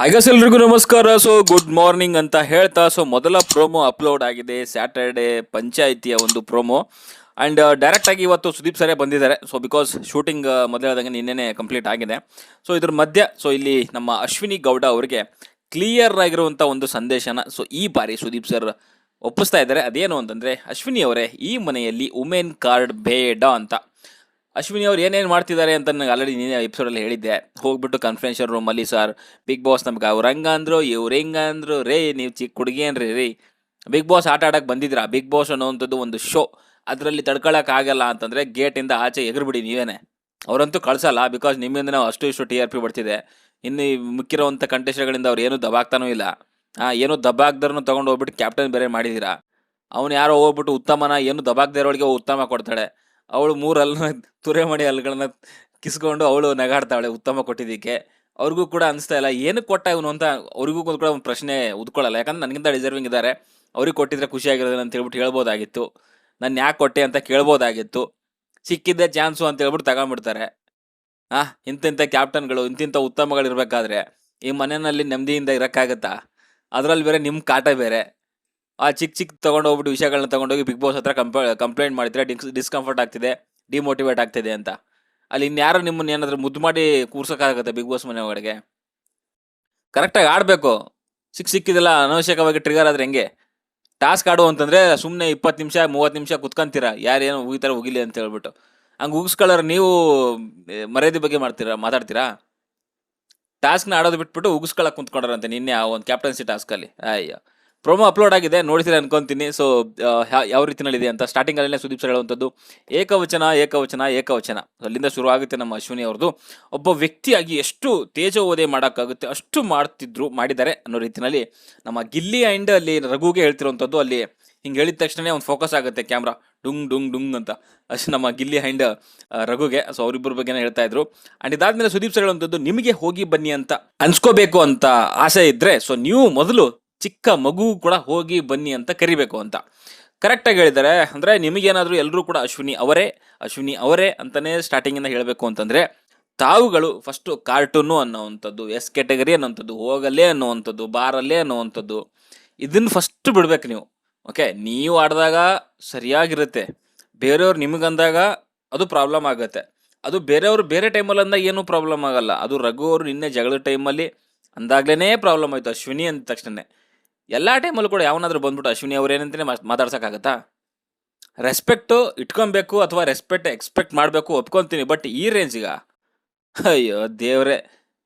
ಹಾಗಸ್ ಎಲ್ರಿಗೂ ನಮಸ್ಕಾರ. So good morning ಅಂತ ಹೇಳ್ತಾ ಸೊ ಮೊದಲ ಪ್ರೋಮೋ ಅಪ್ಲೋಡ್ ಆಗಿದೆ. ಸ್ಯಾಟರ್ಡೆ ಪಂಚಾಯಿತಿಯ ಒಂದು ಪ್ರೋಮೋ ಆ್ಯಂಡ್ ಡೈರೆಕ್ಟ್ ಆಗಿ ಇವತ್ತು ಸುದೀಪ್ ಸರೇ ಬಂದಿದ್ದಾರೆ. ಸೊ ಬಿಕಾಸ್ ಶೂಟಿಂಗ್ ಮೊದಲಾದಂಗೆ ನಿನ್ನೆ ಕಂಪ್ಲೀಟ್ ಆಗಿದೆ. ಸೊ ಇದ್ರ ಮಧ್ಯ ಸೊ ಇಲ್ಲಿ ನಮ್ಮ ಅಶ್ವಿನಿ ಗೌಡ ಅವರಿಗೆ ಕ್ಲಿಯರ್ ಆಗಿರುವಂಥ ಒಂದು ಸಂದೇಶನ. ಸೊ ಈ ಬಾರಿ ಸುದೀಪ್ ಸರ್ ಒಪ್ಪಿಸ್ತಾ ಇದ್ದಾರೆ. ಅದೇನು ಅಂತಂದರೆ, ಅಶ್ವಿನಿ ಅವರೇ ಈ ಮನೆಯಲ್ಲಿ ವುಮೆನ್ ಕಾರ್ಡ್ ಬೇಡ ಅಂತ. ಅಶ್ವಿನಿ ಅವ್ರು ಏನೇನು ಮಾಡ್ತಿದ್ದಾರೆ ಅಂತ ನನಗೆ ಆಲ್ರೆಡಿ ನೀನೇ ಎಪಿಸೋಡಲ್ಲಿ ಹೇಳಿದ್ದೆ. ಹೋಗ್ಬಿಟ್ಟು ಕನ್ಫರೆನ್ಷನ್ ರೂಮಲ್ಲಿ ಸರ್ ಬಿಗ್ ಬಾಸ್ ನಮ್ಗೆ ಅವ್ರು ಹಂಗ ಅಂದರು, ಇವ್ರು ಹೆಂಗ ಅಂದರು, ರೇ, ನೀವು ಚಿಕ್ಕ ಹುಡುಗಿಯನ್ರಿ ರೀ ಬಿಗ್ ಬಾಸ್ ಆಟ ಆಡಕ್ಕೆ ಬಂದಿದ್ರಾ ಬಿಗ್ ಬಾಸ್ ಅನ್ನೋವಂಥದ್ದು ಒಂದು ಶೋ ಅದರಲ್ಲಿ ತಡ್ಕೊಳಕ್ಕಾಗಲ್ಲ ಅಂತಂದರೆ ಗೇಟಿಂದ ಆಚೆ ಎಗರ್ಬಿಡಿ ನೀವೇನೇ. ಅವರಂತೂ ಕಳ್ಸಲ್ಲ ಬಿಕಾಸ್ ನಿಮ್ಮಿಂದ ನಾವು ಅಷ್ಟು ಇಷ್ಟು ಟಿ ಆರ್ ಪಿ ಬರ್ತಿದೆ. ಇನ್ನು ಈ ಮಿಕ್ಕಿರೋವಂಥ ಕಂಟೆಸ್ಟ್ಗಳಿಂದ ಅವ್ರು ಏನೂ ದಬಾಗ್ತಾನೂ ಇಲ್ಲ. ಏನೂ ದಬ್ಬಾಗ್ದರೂ ತೊಗೊಂಡು ಹೋಗ್ಬಿಟ್ಟು ಕ್ಯಾಪ್ಟನ್ ಬೇರೆ ಮಾಡಿದ್ದೀರಾ ಅವ್ನು ಯಾರೋ ಹೋಗ್ಬಿಟ್ಟು ಉತ್ತಮನ, ಏನು ದಬಾಗ್ದೇ ಇರೋಳಿಗೆ ಉತ್ತಮ ಕೊಡ್ತಾಳೆ ಅವಳು ಮೂರು ಅಲ್ಲ ತುರೆ ಮಾಡಿ ಹಲ್ಗಳನ್ನ ಕಿಸ್ಕೊಂಡು ಅವಳು ನಗಾಡ್ತಾಳೆ, ಉತ್ತಮ ಕೊಟ್ಟಿದ್ದಕ್ಕೆ. ಅವ್ರಿಗೂ ಕೂಡ ಅನಿಸ್ತಾ ಇಲ್ಲ, ಏನಕ್ಕೆ ಕೊಟ್ಟ ಇವನು ಅಂತ ಅವ್ರಿಗೂ ಕೂಡ ಒಂದು ಪ್ರಶ್ನೆ ಉದ್ಕೊಳ್ಳಲ್ಲ. ಯಾಕಂದ್ರೆ ನನಗಿಂತ ಡಿಸರ್ವಿಂಗ್ ಇದ್ದಾರೆ. ಅವ್ರಿಗೆ ಕೊಟ್ಟಿದ್ರೆ ಖುಷಿ ಆಗಿರೋದಿಲ್ಲ ಅಂತ ಹೇಳ್ಬಿಟ್ಟು ಹೇಳ್ಬೋದಾಗಿತ್ತು. ನಾನು ಯಾಕೆ ಕೊಟ್ಟೆ ಅಂತ ಕೇಳ್ಬೋದಾಗಿತ್ತು. ಸಿಕ್ಕಿದ್ದೆ ಚಾನ್ಸು ಅಂತ ಹೇಳ್ಬಿಟ್ಟು ತಗೊಂಡ್ಬಿಡ್ತಾರೆ. ಆ ಇಂತಿಂಥ ಕ್ಯಾಪ್ಟನ್ಗಳು ಇಂತಿಂಥ ಉತ್ತಮಗಳು ಇರಬೇಕಾದ್ರೆ ಈ ಮನೆಯಲ್ಲಿ ನೆಮ್ಮದಿಯಿಂದ ಇರೋಕ್ಕಾಗತ್ತಾ? ಅದರಲ್ಲಿ ಬೇರೆ ನಿಮ್ಮ ಕಾಟ ಬೇರೆ. ಆ ಚಿಕ್ಕ ಚಿಕ್ಕ ತೊಗೊಂಡು ಹೋಗ್ಬಿಟ್ಟು ವಿಷಯಗಳನ್ನ ತೊಗೊಂಡೋಗಿ ಬಿಗ್ ಬಾಸ್ ಹತ್ರ ಕಂಪ ಕಂಪ್ಲೇಂಟ್ ಮಾಡಿದ್ರೆ ಡಿಸ್ ಡಿಸ್ಕಂಫರ್ಟ್ ಆಗ್ತಿದೆ ಡಿಮೋಟಿವೇಟ್ ಆಗ್ತಿದೆ ಅಂತ. ಅಲ್ಲಿ ಇನ್ಯಾರು ನಿಮ್ಮನ್ನ ಏನಾದರೂ ಮುದ್ದು ಮಾಡಿ ಕೂರ್ಸೋಕ್ಕಾಗುತ್ತೆ ಬಿಗ್ ಬಾಸ್ ಮನೆ ಒಳಗೆ? ಕರೆಕ್ಟಾಗಿ ಆಡಬೇಕು. ಸಿಕ್ ಸಿಕ್ಕಿದೆಲ್ಲ ಅನವಶ್ಯಕವಾಗಿ ಟ್ರಿಗರ್ ಆದರೆ ಹೆಂಗೆ? ಟಾಸ್ಕ್ ಆಡು ಅಂತಂದರೆ ಸುಮ್ಮನೆ ಇಪ್ಪತ್ತು ನಿಮಿಷ, ಮೂವತ್ತು ನಿಮಿಷ ಕುತ್ಕೊಂತೀರ. ಯಾರೇನು ಉಗಿತಾರೆ ಉಗಿಲಿ ಅಂತ ಹೇಳ್ಬಿಟ್ಟು. ಹಂಗೆ ಉಗಿಸ್ಕೊಳ್ಳೋರು ನೀವು ಮರ್ಯಾದೆ ಬಗ್ಗೆ ಮಾಡ್ತೀರಾ, ಮಾತಾಡ್ತೀರಾ? ಟಾಸ್ಕ್ನ ಆಡೋದು ಬಿಟ್ಬಿಟ್ಟು ಉಗಿಸ್ಕೊಳಕ್ ಕುಂತ್ಕೊಂಡ್ರಂತೆ ನಿನ್ನೆ ಆ ಒಂದು ಕ್ಯಾಪ್ಟನ್ಸಿ ಟಾಸ್ಕಲ್ಲಿ ಅಯ್ಯೋ. ಪ್ರೊಮೋ ಅಪ್ಲೋಡ್ ಆಗಿದೆ ನೋಡಿದ್ರೆ ಅನ್ಕೊಂತೀನಿ. ಸೊ ಯಾವ ರೀತಿನಲ್ಲಿದೆ ಅಂತ ಸ್ಟಾರ್ಟಿಂಗ್ ಅಲ್ಲೇ ಸುದೀಪ್ ಸರ್ ಹೇಳುವಂಥದ್ದು, ಏಕವಚನ ಏಕವಚನ ಏಕವಚನ. ಅಲ್ಲಿಂದ ಶುರು ಆಗುತ್ತೆ ನಮ್ಮ ಅಶ್ವಿನಿ ಅವ್ರದ್ದು. ಒಬ್ಬ ವ್ಯಕ್ತಿಯಾಗಿ ಎಷ್ಟು ತೇಜೋವಧೆ ಮಾಡೋಕ್ಕಾಗುತ್ತೆ, ಅಷ್ಟು ಮಾಡ್ತಿದ್ರು, ಮಾಡಿದ್ದಾರೆ ಅನ್ನೋ ರೀತಿನಲ್ಲಿ ನಮ್ಮ ಗಿಲ್ಲಿ ಆ್ಯಂಡ್ ಅಲ್ಲಿ ರಘುಗೆ ಹೇಳ್ತಿರುವಂಥದ್ದು. ಅಲ್ಲಿ ಹಿಂಗೆ ಹೇಳಿದ ತಕ್ಷಣವೇ ಒಂದು ಫೋಕಸ್ ಆಗುತ್ತೆ ಕ್ಯಾಮ್ರಾ ಡುಂಗ್ ಡುಂಗ್ ಡುಂಗ್ ಅಂತ. ಅಷ್ಟು ನಮ್ಮ ಗಿಲ್ಲಿ ಹ್ಯಾಂಡ್ ರಘುಗೆ. ಸೊ ಅವರಿಬ್ಬರ ಬಗ್ಗೆನೇ ಹೇಳ್ತಾ ಇದ್ರು. ಅಂಡ್ ಇದಾದ್ಮೇಲೆ ಸುದೀಪ್ ಸರ್ ಹೇಳುವಂಥದ್ದು, ನಿಮಗೆ ಹೋಗಿ ಬನ್ನಿ ಅಂತ ಅನ್ಸ್ಕೋಬೇಕು ಅಂತ ಆಸೆ ಇದ್ದರೆ ಸೊ ನೀವು ಮೊದಲು ಚಿಕ್ಕ ಮಗು ಕೂಡ ಹೋಗಿ ಬನ್ನಿ ಅಂತ ಕರಿಬೇಕು ಅಂತ. ಕರೆಕ್ಟಾಗಿ ಹೇಳಿದ್ದಾರೆ ಅಂದರೆ ನಿಮಗೇನಾದರೂ ಎಲ್ಲರೂ ಕೂಡ ಅಶ್ವಿನಿ ಅವರೇ ಅಶ್ವಿನಿ ಅವರೇ ಅಂತಲೇ ಸ್ಟಾರ್ಟಿಂಗಿಂದ ಹೇಳಬೇಕು ಅಂತಂದರೆ, ತಾವುಗಳು ಫಸ್ಟು ಕಾರ್ಟೂನು ಅನ್ನೋವಂಥದ್ದು ಎಸ್ ಕ್ಯಾಟಗರಿ ಅನ್ನೋವಂಥದ್ದು ಹೋಗಲ್ಲೇ ಅನ್ನೋವಂಥದ್ದು, ಬಾರಲ್ಲೇ ಅನ್ನೋವಂಥದ್ದು, ಇದನ್ನು ಫಸ್ಟ್ ಬಿಡ್ಬೇಕು ನೀವು. ಓಕೆ ನೀವು ಆಡಿದಾಗ ಸರಿಯಾಗಿರುತ್ತೆ. ಬೇರೆಯವ್ರು ನಿಮಗಂದಾಗ ಅದು ಪ್ರಾಬ್ಲಮ್ ಆಗುತ್ತೆ. ಅದು ಬೇರೆಯವರು ಬೇರೆ ಟೈಮಲ್ಲಿ ಅಂದಾಗ ಏನೂ ಪ್ರಾಬ್ಲಮ್ ಆಗಲ್ಲ. ಅದು ರಘು ಅವರು ನಿನ್ನೆ ಜಗಳ ಟೈಮಲ್ಲಿ ಅಂದಾಗ್ಲೇ ಪ್ರಾಬ್ಲಮ್ ಆಯಿತು ಅಶ್ವಿನಿ ಅಂದ ತಕ್ಷಣ ಎಲ್ಲ ಟೈಮಲ್ಲೂ ಕೂಡ ಯಾವನಾದ್ರೂ ಬಂದ್ಬಿಟ್ಟು ಅಶ್ವಿನಿ ಅವ್ರೇನಂತಲೇ ಮಾತಾಡ್ಸೋಕ್ಕಾಗತ್ತಾ? ರೆಸ್ಪೆಕ್ಟು ಇಟ್ಕೊಬೇಕು ಅಥವಾ ರೆಸ್ಪೆಕ್ಟ್ ಎಕ್ಸ್ಪೆಕ್ಟ್ ಮಾಡಬೇಕು ಒಪ್ಕೊತೀನಿ ಬಟ್ ಈ ರೇಂಜಿಗ ಅಯ್ಯೋ ದೇವ್ರೆ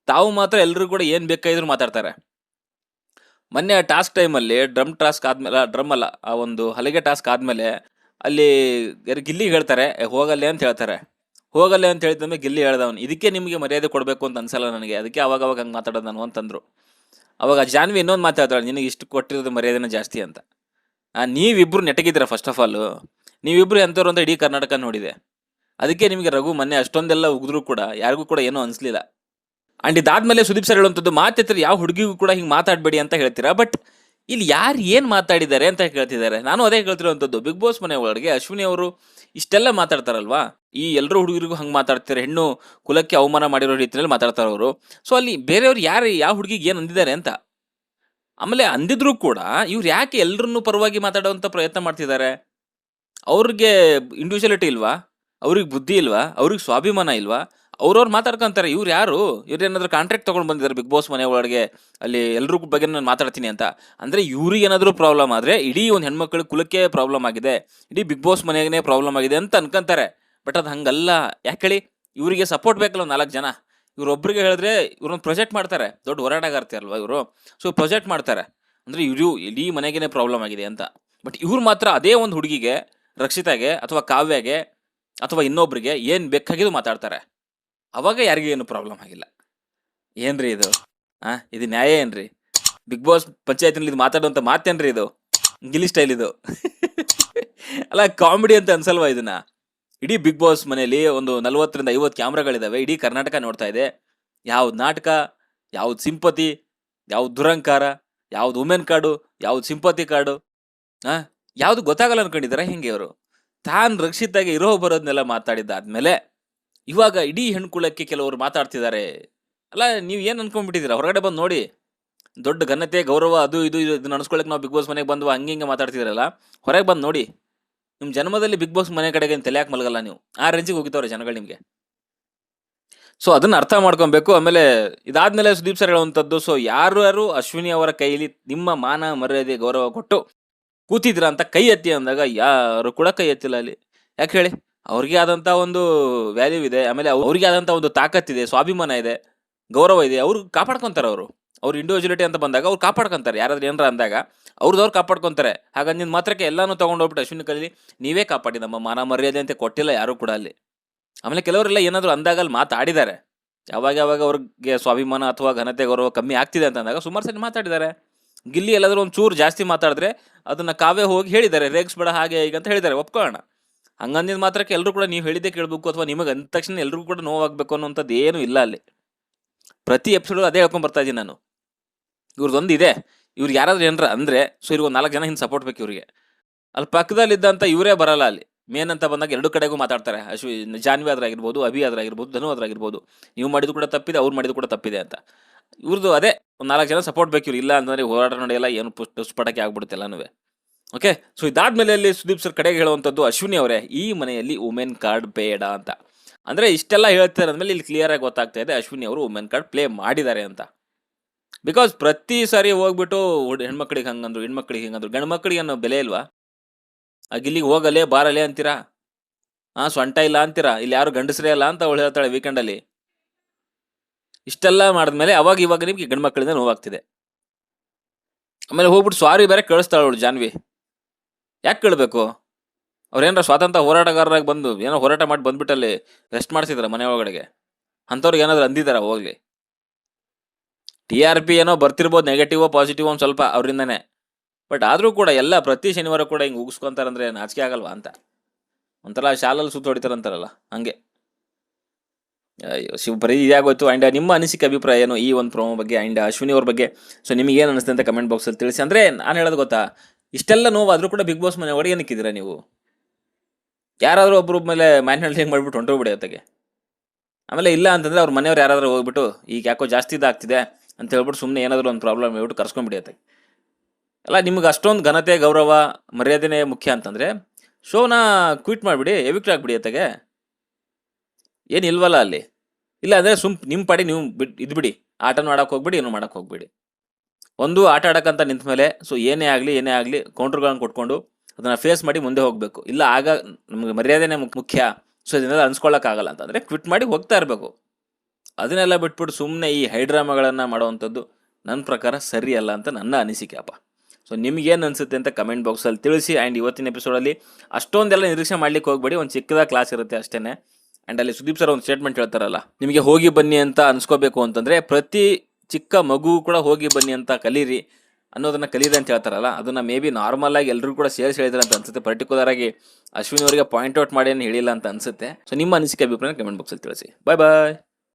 ತಾವು ಮಾತ್ರ ಎಲ್ಲರೂ ಕೂಡ ಏನು ಬೇಕಾದ್ರೂ ಮಾತಾಡ್ತಾರೆ. ಮೊನ್ನೆ ಟಾಸ್ಕ್ ಟೈಮಲ್ಲಿ ಡ್ರಮ್ ಟಾಸ್ಕ್ ಆದಮೇಲೆ ಡ್ರಮ್ ಅಲ್ಲ ಆ ಒಂದು ಹಲಗೆ ಟಾಸ್ಕ್ ಆದಮೇಲೆ ಅಲ್ಲಿ ಯಾರು ಗಿಲ್ಲಿಗೆ ಹೇಳ್ತಾರೆ "ಏ, ಹೋಗಲ್ಲೇ ಅಂತ ಹೇಳ್ತಾರೆ. ಹೋಗಲ್ಲೇ ಅಂತ ಹೇಳಿದ್ಮೇಲೆ ಗಿಲ್ಲಿ ಹೇಳ್ದವನು ಇದಕ್ಕೆ ನಿಮಗೆ ಮರ್ಯಾದೆ ಕೊಡಬೇಕು ಅಂತ ಅನ್ಸಲ್ಲ ನನಗೆ ಅದಕ್ಕೆ ಅವಾಗ ಅವಾಗ ಹಂಗೆ ಮಾತಾಡೋದು ನಾನು ಅಂತಂದ್ರು. ಅವಾಗ ಜಾನ್ವಿ ಇನ್ನೊಂದು ಮಾತಾಡ್ತಾಳೆ ನಿನಗೆ ಇಷ್ಟು ಕೊಟ್ಟಿರೋದು ಮರ್ಯಾದೆನ ಜಾಸ್ತಿ ಅಂತ. ನೀವಿಬ್ರು ನೆಟಗಿದ್ದೀರ ಫಸ್ಟ್ ಆಫ್ ಆಲ್ ನೀವಿಬ್ರು ಎಂಥವ್ರು ಅಂತ ಇಡೀ ಕರ್ನಾಟಕ ನೋಡಿದೆ. ಅದಕ್ಕೆ ನಿಮಗೆ ರಘು, ಮೊನ್ನೆ ಅಷ್ಟೊಂದೆಲ್ಲ ಉಗಿದ್ರು ಕೂಡ, ಯಾರಿಗೂ ಕೂಡ ಏನೂ ಅನಿಸ್ಲಿಲ್ಲ. ಆ್ಯಂಡ್ ಇದಾದ್ಮೇಲೆ ಸುದೀಪ್ ಸರ್ ಹೇಳುವಂಥದ್ದು ಮಾತೆತ್ತರ ಯಾವ ಹುಡುಗಿಗೂ ಕೂಡ ಹಿಂಗೆ ಮಾತಾಡಬೇಡಿ ಅಂತ ಹೇಳ್ತೀರಾ? ಬಟ್ ಇಲ್ಲಿ ಯಾರು ಏನು ಮಾತಾಡಿದ್ದಾರೆ ಅಂತ ಕೇಳ್ತಿದ್ದಾರೆ ನಾನು ಅದೇ ಕೇಳ್ತಿರೋವಂಥದ್ದು ಬಿಗ್ ಬಾಸ್ ಮನೆ ಒಳಗೆ ಅಶ್ವಿನಿ ಅವರು ಇಷ್ಟೆಲ್ಲ ಮಾತಾಡ್ತಾರಲ್ವಾ? ಈ ಎಲ್ಲರೂ ಹುಡುಗರಿಗೂ ಹಂಗೆ ಮಾತಾಡ್ತಾರೆ? ಹೆಣ್ಣು ಕುಲಕ್ಕೆ ಅವಮಾನ ಮಾಡಿರೋ ರೀತಿಯಲ್ಲಿ ಮಾತಾಡ್ತಾರೆ ಅವರು. ಸೊ ಅಲ್ಲಿ ಬೇರೆಯವ್ರು ಯಾರು ಯಾವ ಹುಡುಗಿಗೆ ಏನು ಅಂದಿದ್ದಾರೆ ಅಂತ? ಆಮೇಲೆ ಅಂದಿದ್ರು ಕೂಡ ಇವ್ರು ಯಾಕೆ ಎಲ್ಲರನ್ನೂ ಪರವಾಗಿ ಮಾತಾಡೋವಂಥ ಪ್ರಯತ್ನ ಮಾಡ್ತಿದ್ದಾರೆ? ಅವ್ರಿಗೆ ಇಂಡಿವಿಜುವಲಿಟಿ ಇಲ್ವಾ? ಅವ್ರಿಗೆ ಬುದ್ಧಿ ಇಲ್ವಾ? ಅವ್ರಿಗೆ ಸ್ವಾಭಿಮಾನ ಇಲ್ವಾ? ಅವ್ರವ್ರು ಮಾತಾಡ್ಕೊಂತಾರೆ, ಇವ್ರು ಯಾರು? ಇವ್ರು ಏನಾದ್ರು ಕಾಂಟ್ರಾಕ್ಟ್ ತೊಗೊಂಡು ಬಂದಿದ್ದಾರೆ ಬಿಗ್ ಬಾಸ್ ಮನೆ ಒಳಗೆ, ಅಲ್ಲಿ ಎಲ್ಲರೂ ಬಗ್ಗೆ ನಾನು ಮಾತಾಡ್ತೀನಿ ಅಂತ. ಅಂದರೆ ಇವ್ರಿಗೆ ಏನಾದರೂ ಪ್ರಾಬ್ಲಮ್ ಆದರೆ ಇಡೀ ಒಂದು ಹೆಣ್ಮಕ್ಳಿಗೆ ಕುಲಕ್ಕೆ ಪ್ರಾಬ್ಲಮ್ ಆಗಿದೆ, ಇಡೀ ಬಿಗ್ ಬಾಸ್ ಮನೆಗೇ ಪ್ರಾಬ್ಲಮ್ ಆಗಿದೆ ಅಂತ ಅನ್ಕೊಂತಾರೆ. ಬಟ್ ಅದು ಹಂಗಲ್ಲ. ಯಾಕೆ ಹೇಳಿ? ಇವರಿಗೆ ಸಪೋರ್ಟ್ ಬೇಕಲ್ಲ ಒಂದು ನಾಲ್ಕು ಜನ. ಇವರೊಬ್ಬರಿಗೆ ಹೇಳಿದ್ರೆ ಇವ್ರೊಂದು ಪ್ರೊಜೆಕ್ಟ್ ಮಾಡ್ತಾರೆ. ದೊಡ್ಡ ಹೋರಾಟಗಾರ್ತಿ ಅಲ್ವಾ ಇವರು? ಸೊ ಪ್ರೊಜೆಕ್ಟ್ ಮಾಡ್ತಾರೆ. ಅಂದರೆ ಇವರು ಇಡೀ ಮನೆಗೇ ಪ್ರಾಬ್ಲಮ್ ಆಗಿದೆ ಅಂತ. ಬಟ್ ಇವ್ರು ಮಾತ್ರ ಅದೇ ಒಂದು ಹುಡುಗಿಗೆ, ರಕ್ಷಿತಾಗೆ ಅಥವಾ ಕಾವ್ಯಗೆ ಅಥವಾ ಇನ್ನೊಬ್ಬರಿಗೆ ಏನು ಬೇಕಾಗಿದ್ದು ಮಾತಾಡ್ತಾರೆ. ಅವಾಗ ಯಾರಿಗೂ ಏನು ಪ್ರಾಬ್ಲಮ್ ಆಗಿಲ್ಲ. ಏನ್ರಿ ಇದು? ಆ, ಇದು ನ್ಯಾಯ ಏನ್ರಿ? ಬಿಗ್ ಬಾಸ್ ಪಂಚಾಯತಿನಲ್ಲಿ ಇದು ಮಾತಾಡುವಂಥ ಮಾತೇನ್ರಿ ಇದು? ಗಿಲಿ ಸ್ಟೈಲ್ ಇದು. ಅಲ್ಲ ಕಾಮಿಡಿ ಅಂತ ಅನ್ಸಲ್ವಾ ಇದನ್ನ? ಇಡೀ ಬಿಗ್ ಬಾಸ್ ಮನೆಯಲ್ಲಿ ಒಂದು ನಲ್ವತ್ತರಿಂದ ಐವತ್ತು ಕ್ಯಾಮ್ರಾಗಳಿದಾವೆ. ಇಡೀ ಕರ್ನಾಟಕ ನೋಡ್ತಾ ಇದೆ. ಯಾವ್ದು ನಾಟಕ, ಯಾವ್ದು ಸಿಂಪತಿ, ಯಾವ್ದು ದುರಂಕಾರ, ಯಾವ್ದು ವುಮೆನ್ ಕಾರ್ಡು ಯಾವ್ದು ಸಿಂಪತಿ ಕಾರ್ಡು ಆ, ಯಾವ್ದು ಗೊತ್ತಾಗಲ್ಲ ಅನ್ಕೊಂಡಿದ್ದಾರೆ ಹೆಂಗೆ ಅವರು ತಾನು ರಕ್ಷಿತಾಗಿ ಇರೋ ಬರೋದನ್ನೆಲ್ಲ ಮಾತಾಡಿದ್ದಾದ್ಮೇಲೆ ಇವಾಗ ಇಡೀ ಹೆಣ್ಕುಳಕ್ಕೆ ಕೆಲವರು ಮಾತಾಡ್ತಿದ್ದಾರೆ. ಅಲ್ಲ, ನೀವು ಏನು ಅನ್ಕೊಂಡ್ಬಿಟ್ಟಿದ್ದೀರಾ? ಹೊರಗಡೆ ಬಂದು ನೋಡಿ. ದೊಡ್ಡ ಘನತೆ, ಗೌರವ, ಅದು, ಇದು ಇದು ನಡ್ಸ್ಕೊಳಕ್ಕೆ ನಾವು ಬಿಗ್ ಬಾಸ್ ಮನೆಗೆ ಬಂದು ಹಂಗೆ ಹಿಂಗೆ ಮಾತಾಡ್ತಿದ್ದೀರಲ್ಲ? ಹೊರಗೆ ಬಂದು ನೋಡಿ. ನಿಮ್ಮ ಜನ್ಮದಲ್ಲಿ ಬಿಗ್ ಬಾಸ್ ಮನೆ ಕಡೆಗೆ ತಲೆ ಯಾಕೆ ಮಲಗಲ್ಲ ನೀವು? ಆ ರೇಂಜಿಗೆ ಹೋಗಿತ್ತವ್ರೆ ಜನಗಳು ನಿಮಗೆ. ಸೊ ಅದನ್ನ ಅರ್ಥ ಮಾಡ್ಕೊಬೇಕು. ಆಮೇಲೆ ಇದಾದ್ಮೇಲೆ ಸುದೀಪ್ ಸರ್ ಹೇಳುವಂಥದ್ದು ಸೊ ಯಾರು ಯಾರು ಅಶ್ವಿನಿ ಅವರ ಕೈಲಿ ನಿಮ್ಮ ಮಾನ, ಮರ್ಯಾದೆ, ಗೌರವ ಕೊಟ್ಟು ಕೂತಿದ್ರ ಅಂತ ಕೈ ಎತ್ತಿ ಅಂದಾಗ, ಯಾರು ಕೂಡ ಕೈ ಎತ್ತಿಲ್ಲ ಅಲ್ಲಿ. ಯಾಕೆ ಹೇಳಿ? ಅವ್ರಿಗೆ ಆದಂತ ಒಂದು ವ್ಯಾಲ್ಯೂ ಇದೆ. ಆಮೇಲೆ ಅವ್ರ್- ಅವ್ರಿಗೆ ಆದಂತ ಒಂದು ತಾಕತ್ತಿದೆ ಸ್ವಾಭಿಮಾನ ಇದೆ, ಗೌರವ ಇದೆ. ಅವ್ರು ಕಾಪಾಡ್ಕೊಂತಾರೆ ಅವರು. ಅವ್ರ ಇಂಡಿವಿಜುವಲಿಟಿ ಅಂತ ಬಂದಾಗ ಅವ್ರು ಕಾಪಾಡ್ಕೊಂತಾರೆ. ಯಾರಾದ್ರೂ ಏನಾರ ಅಂದಾಗ ಅವ್ರದವ್ರು ಕಾಪಾಡ್ಕೊಂತಾರೆ. ಹಾಗಾಗಿ ನಿನ್ನ ಮಾತ್ರಕ್ಕೆ ಎಲ್ಲಾನು ತೊಗೊಂಡೋಗ್ಬಿಟ್ಟು ಅಶ್ವಿನ ಕಲಿ ನೀವೇ ಕಾಪಾಡಿ. ನಮ್ಮ ಮಾನ ಮರ್ಯಾದೆ ಅಂತ ಕೊಟ್ಟಿಲ್ಲ ಯಾರು ಕೂಡ ಅಲ್ಲಿ. ಆಮೇಲೆ ಕೆಲವರೆಲ್ಲ ಏನಾದರೂ ಅಂದಾಗ ಅಲ್ಲಿ ಮಾತಾಡಿದ್ದಾರೆ. ಯಾವಾಗ ಯಾವಾಗ ಅವ್ರಿಗೆ ಸ್ವಾಭಿಮಾನ ಅಥವಾ ಘನತೆ, ಗೌರವ ಕಮ್ಮಿ ಆಗ್ತಿದೆ ಅಂತ ಅಂದಾಗ ಸುಮಾರು ಸರಿ ಮಾತಾಡಿದ್ದಾರೆ. ಗಿಲ್ಲಿ ಎಲ್ಲಾದ್ರೂ ಒಂದು ಚೂರು ಜಾಸ್ತಿ ಮಾತಾಡಿದ್ರೆ ಅದನ್ನ ಕಾವೇ ಹೋಗಿ ಹೇಳಿದ್ದಾರೆ. ರೇಗ್ಸ್ಬೇಡ ಹಾಗೆ ಈಗ ಅಂತ ಹೇಳಿದ್ದಾರೆ. ಒಪ್ಕೊಳ್ಳೋಣ. ಹಂಗಂದಿದ ಮಾತ್ರಕ್ಕೆ ಎಲ್ಲರೂ ಕೂಡ ನೀವು ಹೇಳಿದ್ದೆ ಕೇಳಬೇಕು ಅಥವಾ ನಿಮಗೆ ಅಂದ ತಕ್ಷಣ ಎಲ್ಲರಿಗೂ ಕೂಡ ನೋವಾಗಬೇಕು ಅನ್ನೋಂಥದ್ದು ಏನೂ ಇಲ್ಲ ಅಲ್ಲಿ. ಪ್ರತಿ ಎಪಿಸೋಡ್ ಅದೇ ಹೇಳ್ಕೊಂಡು ಬರ್ತಾ ಇದ್ದೀನಿ ನಾನು. ಇವ್ರದ್ದೊಂದು ಇದೆ. ಇವ್ರಿಗೆ ಯಾರಾದ್ರೂ ಏನಾರ ಅಂದರೆ, ಸೊ ಇವ್ರಿಗೆ ಒಂದು ನಾಲ್ಕು ಜನ ಹಿಂದೆ ಸಪೋರ್ಟ್ ಬೇಕು ಇವರಿಗೆ. ಅಲ್ಲಿ ಪಕ್ಕದಲ್ಲಿದ್ದಂಥ ಇವರೇ ಬರಲ್ಲ ಅಲ್ಲಿ. ಮೇನ್ ಅಂತ ಬಂದಾಗ ಎರಡು ಕಡೆಗೂ ಮಾತಾಡ್ತಾರೆ. ಅಶ್ವಿ, ಜಾನ್ವಿ ಆದ್ರಾಗಿರ್ಬೋದು ಅಭಿ ಆದ್ರಾಗಿರ್ಬೋದು ಧನು ಆದ್ರಾಗಿರ್ಬೋದು ನೀವು ಮಾಡಿದ್ದು ಕೂಡ ತಪ್ಪಿದೆ, ಅವ್ರು ಮಾಡಿದ್ದು ಕೂಡ ತಪ್ಪಿದೆ ಅಂತ. ಇವ್ರದ್ದು ಅದೇ, ಒಂದು ನಾಲ್ಕು ಜನ ಸಪೋರ್ಟ್ ಬೇಕು ಇವ್ರು ಇಲ್ಲ ಅಂತಂದರೆ ಹೋರಾಟ ನಡೆಯಲ್ಲ, ಏನು ಪುಸ್ ಪುಷ್ಪಟಕ್ಕೆ ಆಗ್ಬಿಡುತ್ತೆ ಎಲ್ಲನೂ ಓಕೆ ಸೊ ಇದಾದ್ಮೇಲೆ ಅಲ್ಲಿ ಸುದೀಪ್ ಸರ್ ಕಡೆಗೆ ಹೇಳುವಂಥದ್ದು ಅಶ್ವಿನಿ ಅವರೇ, ಈ ಮನೆಯಲ್ಲಿ ವುಮೆನ್ ಕಾರ್ಡ್ ಬೇಡ ಅಂತ. ಅಂದರೆ ಇಷ್ಟೆಲ್ಲ ಹೇಳ್ತಾರೆ ಅಂದಮೇಲೆ ಇಲ್ಲಿ ಕ್ಲಿಯರ್ ಆಗಿ ಗೊತ್ತಾಗ್ತಾ ಇದೆ ಅಶ್ವಿನಿ ಅವರು ವುಮೆನ್ ಕಾರ್ಡ್ ಪ್ಲೇ ಮಾಡಿದ್ದಾರೆ ಅಂತ. ಬಿಕಾಸ್ ಪ್ರತಿ ಸಾರಿ ಹೋಗ್ಬಿಟ್ಟು ಹೆಣ್ಮಕ್ಳಿಗೆ ಹಂಗಂದ್ರು, ಹೆಣ್ಮಕ್ಳಿಗೆ ಹಿಂಗಂದ್ರು, ಗಂಡು ಮಕ್ಕಳಿಗೆ ಅನ್ನೋ ಬೆಲೆ ಇಲ್ವಾ? ಆಗ ಇಲ್ಲಿಗೆ ಹೋಗಲೇ, ಬಾರಲೇ ಅಂತೀರಾ? ಹಾಂ ಸೊಂಟ ಇಲ್ಲ ಅಂತೀರಾ? ಇಲ್ಲಿ ಯಾರು ಗಂಡಸರೇ ಇಲ್ಲ ಅಂತ ಅವಳು ಹೇಳ್ತಾಳೆ ವೀಕೆಂಡಲ್ಲಿ ಇಷ್ಟೆಲ್ಲ ಮಾಡಿದ್ಮೇಲೆ ಅವಾಗ ಇವಾಗ ನಿಮಗೆ ಗಂಡು ಮಕ್ಕಳಿಂದ ನೋವಾಗ್ತಿದೆ. ಆಮೇಲೆ ಹೋಗ್ಬಿಟ್ಟು ಸಾರಿ ಬೇರೆ ಕಳಿಸ್ತಾಳೆ ಅವಳು ಜಾನ್ವಿ. ಯಾಕೆ ಕೇಳಬೇಕು? ಅವ್ರೇನಾರ ಸ್ವಾತಂತ್ರ್ಯ ಹೋರಾಟಗಾರರಾಗಿ ಬಂದು ಏನೋ ಹೋರಾಟ ಮಾಡಿ ಬಂದ್ಬಿಟ್ಟಲ್ಲಿ ರೆಸ್ಟ್ ಮಾಡಿಸಿದ್ರ ಮನೆ ಒಳಗಡೆಗೆ? ಅಂಥವ್ರಿಗೆ ಏನಾದ್ರು ಅಂದಿದಾರ ಹೋಗ್ಲಿ. ಟಿ ಆರ್ ಪಿ ಏನೋ ಬರ್ತಿರ್ಬೋದು ನೆಗೆಟಿವೋ ಪಾಸಿಟಿವ್ ಒಂದು ಸ್ವಲ್ಪ ಅವರಿಂದನೇ. ಬಟ್ ಆದರೂ ಕೂಡ ಎಲ್ಲ ಪ್ರತಿ ಶನಿವಾರ ಕೂಡ ಹಿಂಗೆ ಉಗಿಸ್ಕೊಂತಾರಂದ್ರೆ ನಾಚಿಕೆ ಆಗಲ್ವಾ ಅಂತ? ಒಂಥರ ಶಾಲಲ್ಲಿ ಸುತ್ತ ಹೊಡಿತಾರಂತಾರಲ್ಲ, ಹಂಗೆ. ಶಿವ, ಬರೀ ಇದಾಗೋಯ್ತು. ಆ್ಯಂಡ್ ನಿಮ್ಮ ಅನಿಸಿಕೆ ಅಭಿಪ್ರಾಯ ಏನು ಈ ಒಂದು ಪ್ರೋಮೋ ಬಗ್ಗೆ? ಆ್ಯಂಡ್ ಅಶ್ವಿನಿ ಅವ್ರ ಬಗ್ಗೆ? ಸೊ ನಿಮಗೇನು ಅನಿಸುತ್ತೆ ಅಂತ ಕಮೆಂಟ್ ಬಾಕ್ಸಲ್ಲಿ ತಿಳಿಸಿ. ಅಂದರೆ ನಾನು ಹೇಳೋದು ಗೊತ್ತಾ? ಇಷ್ಟೆಲ್ಲ ನೋವಾದರೂ ಕೂಡ ಬಿಗ್ ಬಾಸ್ ಮನೆ ಒಳಗೆ ಏನಕ್ಕಿದ್ದೀರಾ ನೀವು? ಯಾರಾದರೂ ಒಬ್ಬರು ಮೇಲೆ ಮ್ಯಾನ್ ಹ್ಯಾಂಡ್ಲಿಂಗ್ ಮಾಡಿಬಿಟ್ಟು ಹೊಂಟೋಗ್ಬಿಡಿ ಅತ್ತಗೆ. ಆಮೇಲೆ ಇಲ್ಲ ಅಂತಂದರೆ ಅವ್ರ ಮನೆಯವ್ರು ಯಾರಾದರೂ ಹೋಗ್ಬಿಟ್ಟು, ಈಗ ಯಾಕೋ ಜಾಸ್ತಿ ಇದಾಗ್ತಿದೆ ಅಂತ ಹೇಳ್ಬಿಟ್ಟು ಸುಮ್ಮನೆ ಏನಾದರೂ ಒಂದು ಪ್ರಾಬ್ಲಮ್ ಹೇಳ್ಬಿಟ್ಟು ಕರ್ಸ್ಕೊಂಡ್ಬಿಡಿ ಅತ್ತಗೆ. ಅಲ್ಲ, ನಿಮ್ಗೆ ಅಷ್ಟೊಂದು ಘನತೆ, ಗೌರವ, ಮರ್ಯಾದೆನೇ ಮುಖ್ಯ ಅಂತಂದರೆ, ಶೋನ ಕ್ವಿಟ್ ಮಾಡಿಬಿಡಿ ಎವಿಕ್ಟ್ ಆಗಿಬಿಡಿ ಅತ್ತಗೆ. ಏನು ಇಲ್ವಲ್ಲ ಅಲ್ಲಿ. ಇಲ್ಲ ಅಂದರೆ ಸುಮ್ ನಿಮ್ಮ ಪಾಡಿ ನೀವು ಬಿಟ್ ಇದ್ಬಿಡಿ. ಆಟನ ಆಡಕ್ಕೆ ಹೋಗ್ಬಿಡಿ, ಏನು ಮಾಡೋಕೆ ಹೋಗ್ಬಿಡಿ. ಒಂದು ಆಟ ಆಡಕ್ಕಂತ ನಿಂತ ಮೇಲೆ ಸೊ ಏನೇ ಆಗಲಿ ಏನೇ ಆಗಲಿ ಕೌಂಟ್ರ್ಗಳನ್ನು ಕೊಟ್ಕೊಂಡು ಅದನ್ನು ಫೇಸ್ ಮಾಡಿ ಮುಂದೆ ಹೋಗಬೇಕು. ಇಲ್ಲ ಆಗ ನಮಗೆ ಮರ್ಯಾದೆನೇ ಮುಖ್- ಮುಖ್ಯ. ಸೊ ಇದನ್ನೆಲ್ಲ ಅನ್ಸ್ಕೊಳ್ಳೋಕ್ಕಾಗಲ್ಲ ಅಂತಂದರೆ ಕ್ವಿಟ್ ಮಾಡಿ ಹೋಗ್ತಾ ಇರಬೇಕು. ಅದನ್ನೆಲ್ಲ ಬಿಟ್ಬಿಟ್ಟು ಸುಮ್ಮನೆ ಈ ಹೈಡ್ರಾಮಾಗಳನ್ನು ಮಾಡೋವಂಥದ್ದು ನನ್ನ ಪ್ರಕಾರ ಸರಿ ಅಲ್ಲ ಅಂತ ನನ್ನ ಅನಿಸಿಕೆ ಅಪ್ಪ. ಸೊ ನಿಮಗೇನು ಅನಿಸುತ್ತೆ ಅಂತ ಕಮೆಂಟ್ ಬಾಕ್ಸಲ್ಲಿ ತಿಳಿಸಿ. ಆ್ಯಂಡ್ ಇವತ್ತಿನ ಎಪಿಸೋಡಲ್ಲಿ ಅಷ್ಟೊಂದೆಲ್ಲ ನಿರೀಕ್ಷೆ ಮಾಡ್ಲಿಕ್ಕೆ ಹೋಗಬೇಡಿ. ಒಂದು ಚಿಕ್ಕದ ಕ್ಲಾಸ್ ಇರುತ್ತೆ ಅಷ್ಟೇ ಆ್ಯಂಡ್ ಅಲ್ಲಿ ಸುದೀಪ್ ಸರ್ ಒಂದು ಸ್ಟೇಟ್ಮೆಂಟ್ ಹೇಳ್ತಾರಲ್ಲ, ನಿಮಗೆ ಹೋಗಿ ಬನ್ನಿ ಅಂತ ಅನ್ಸ್ಕೋಬೇಕು ಅಂತಂದರೆ ಪ್ರತಿ ಚಿಕ್ಕ ಮಗು ಕೂಡ ಹೋಗಿ ಬನ್ನಿ ಅಂತ ಕಲೀರಿ ಅನ್ನೋದನ್ನ ಕಲೀರಿ ಅಂತ ಹೇಳ್ತಾರಲ್ಲ, ಅದನ್ನು ಮೇ ಬಿ ನಾರ್ಮಲ್ ಆಗಿ ಎಲ್ಲರೂ ಕೂಡ ಸೇರಿಸಿ ಹೇಳಿದ್ರೆ ಅಂತ ಅನ್ಸುತ್ತೆ. ಪರ್ಟಿಕ್ಯುಲರ್ ಆಗಿ ಅಶ್ವಿನಿ ಅವರಿಗೆ ಪಾಯಿಂಟ್ ಔಟ್ ಮಾಡಿ ಏನು ಹೇಳಿಲ್ಲ ಅಂತ ಅನ್ಸುತ್ತೆ. ಸೊ ನಿಮ್ಮ ಅನಿಸಿಕೆ ಅಭಿಪ್ರಾಯ ಕಮೆಂಟ್ ಬಾಕ್ಸಲ್ಲಿ ತಿಳಿಸಿ. ಬಾಯ್ ಬಾಯ್